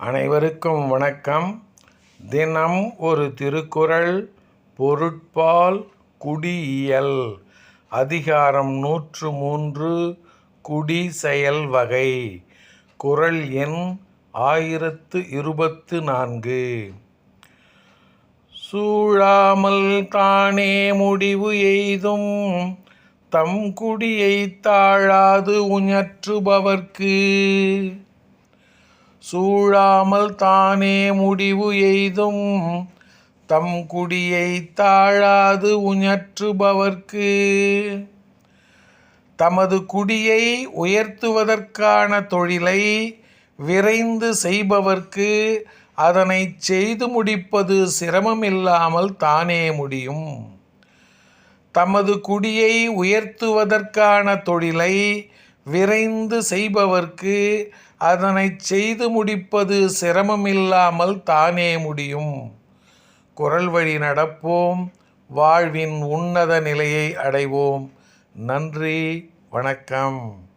அனைவருக்கும் வணக்கம். தினம் ஒரு திருக்குறள் பொருட்பால் குடியியல். அதிகாரம் நூற்று மூன்று குடி செயல் வகை. குறள் எண் ஆயிரத்து இருபத்து நான்கு. சூழாமல் தானே முடிவு எய்தும். தம் குடியைத் தாழாது உணற்றுபவர்க்கு சூழாமல் தானே முடிவு எய்தும். தம் குடியைத் தாழாது உணற்றுபவர்க்கு தமது குடியை உயர்த்துவதற்கான தொழிலை விரைந்து செய்பவர்க்கு அதனைச் செய்து முடிப்பது சிரமமில்லாமல் தானே முடியும். தமது குடியை உயர்த்துவதற்கான தொழிலை விரைந்து செய்பவர்க்கு அதனைச் செய்து முடிப்பது சிரமமில்லாமல் தானே முடியும். குரல் வழி நடப்போம். வாழ்வின் உன்னத நிலையை அடைவோம். நன்றி. வணக்கம்.